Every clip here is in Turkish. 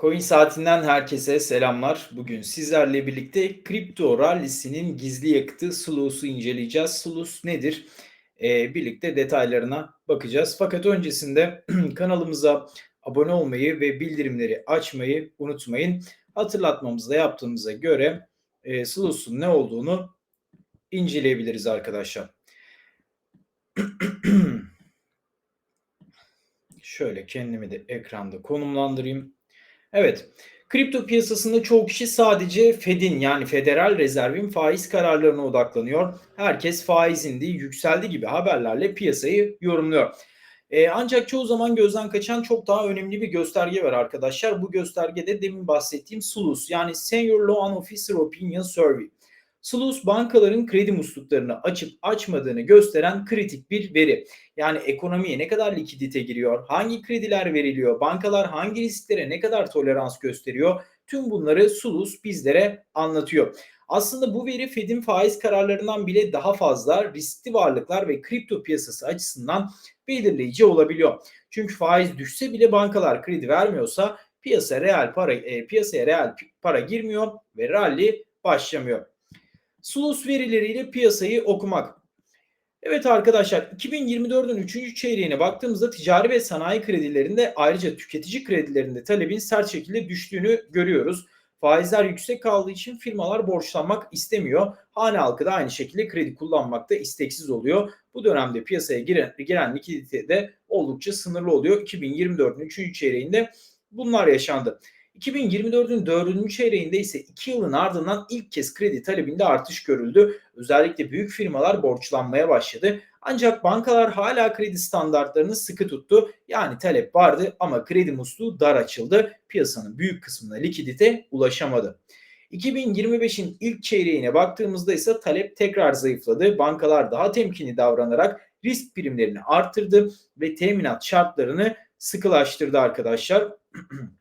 Coin Saatinden herkese selamlar. Bugün sizlerle birlikte kripto rallisinin gizli yakıtı Sluis'u inceleyeceğiz. Sluis nedir? Ee, birlikte detaylarına bakacağız. Fakat öncesinde kanalımıza abone olmayı ve bildirimleri açmayı unutmayın. Hatırlatmamızda yaptığımıza göre e, Sluis'un ne olduğunu inceleyebiliriz arkadaşlar. Şöyle kendimi de ekranda konumlandırayım. Evet. Kripto piyasasında çoğu kişi sadece Fed'in yani Federal Rezerv'in faiz kararlarına odaklanıyor. Herkes faiz indi, yükseldi gibi haberlerle piyasayı yorumluyor. Ee, ancak çoğu zaman gözden kaçan çok daha önemli bir gösterge var arkadaşlar. Bu göstergede demin bahsettiğim SLUS yani Senior Loan Officer Opinion Survey. SLUS bankaların kredi musluklarını açıp açmadığını gösteren kritik bir veri. Yani ekonomiye ne kadar likidite giriyor, hangi krediler veriliyor, bankalar hangi risklere ne kadar tolerans gösteriyor, tüm bunları SLUS bizlere anlatıyor. Aslında bu veri Fed'in faiz kararlarından bile daha fazla riskli varlıklar ve kripto piyasası açısından belirleyici olabiliyor. Çünkü faiz düşse bile bankalar kredi vermiyorsa piyasa reel para e, piyasaya reel para girmiyor ve rally başlamıyor. SLUS verileriyle piyasayı okumak. Evet arkadaşlar 2024'ün 3. çeyreğine baktığımızda ticari ve sanayi kredilerinde ayrıca tüketici kredilerinde talebin sert şekilde düştüğünü görüyoruz. Faizler yüksek kaldığı için firmalar borçlanmak istemiyor. Hane halkı da aynı şekilde kredi kullanmakta isteksiz oluyor. Bu dönemde piyasaya giren, giren likidite de oldukça sınırlı oluyor. 2024'ün 3. çeyreğinde bunlar yaşandı. 2024'ün 4. çeyreğinde ise 2 yılın ardından ilk kez kredi talebinde artış görüldü. Özellikle büyük firmalar borçlanmaya başladı. Ancak bankalar hala kredi standartlarını sıkı tuttu. Yani talep vardı ama kredi musluğu dar açıldı. Piyasanın büyük kısmına likidite ulaşamadı. 2025'in ilk çeyreğine baktığımızda ise talep tekrar zayıfladı. Bankalar daha temkinli davranarak risk primlerini arttırdı ve teminat şartlarını sıkılaştırdı arkadaşlar.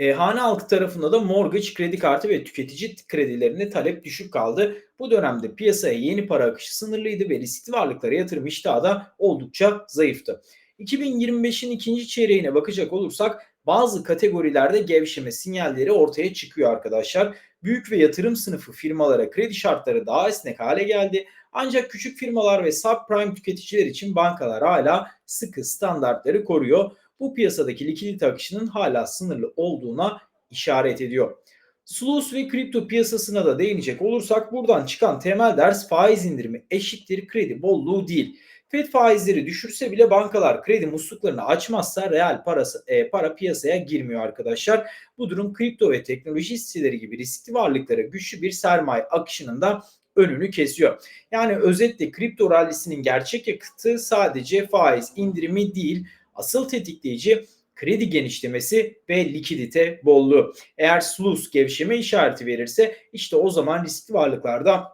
E, hane halkı tarafında da mortgage, kredi kartı ve tüketici kredilerine talep düşük kaldı. Bu dönemde piyasaya yeni para akışı sınırlıydı ve riskli varlıklara yatırım iştahı da oldukça zayıftı. 2025'in ikinci çeyreğine bakacak olursak bazı kategorilerde gevşeme sinyalleri ortaya çıkıyor arkadaşlar. Büyük ve yatırım sınıfı firmalara kredi şartları daha esnek hale geldi. Ancak küçük firmalar ve subprime tüketiciler için bankalar hala sıkı standartları koruyor bu piyasadaki likidite akışının hala sınırlı olduğuna işaret ediyor. Slus ve kripto piyasasına da değinecek olursak buradan çıkan temel ders faiz indirimi eşittir kredi bolluğu değil. Fed faizleri düşürse bile bankalar kredi musluklarını açmazsa reel parası, e, para piyasaya girmiyor arkadaşlar. Bu durum kripto ve teknoloji hisseleri gibi riskli varlıklara güçlü bir sermaye akışının da önünü kesiyor. Yani özetle kripto rallisinin gerçek yakıtı sadece faiz indirimi değil Asıl tetikleyici kredi genişlemesi ve likidite bolluğu. Eğer SLUS gevşeme işareti verirse işte o zaman riskli varlıklarda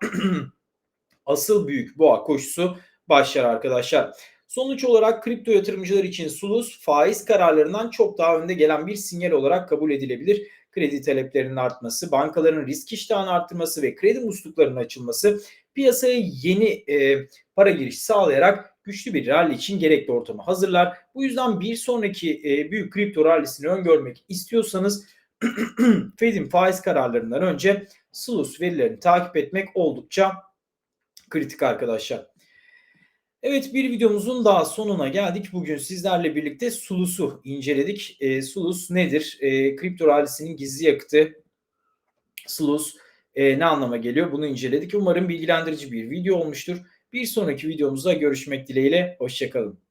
asıl büyük boğa koşusu başlar arkadaşlar. Sonuç olarak kripto yatırımcılar için SLUS faiz kararlarından çok daha önde gelen bir sinyal olarak kabul edilebilir. Kredi taleplerinin artması, bankaların risk iştahını arttırması ve kredi musluklarının açılması piyasaya yeni e, para girişi sağlayarak güçlü bir rally için gerekli ortamı hazırlar. Bu yüzden bir sonraki e, büyük kripto rallisini öngörmek istiyorsanız Fed'in faiz kararlarından önce SLUS verilerini takip etmek oldukça kritik arkadaşlar. Evet bir videomuzun daha sonuna geldik. Bugün sizlerle birlikte SULUS'u inceledik. E, SULUS nedir? E, kripto rallisinin gizli yakıtı SULUS e, ne anlama geliyor? Bunu inceledik. Umarım bilgilendirici bir video olmuştur. Bir sonraki videomuzda görüşmek dileğiyle. Hoşçakalın.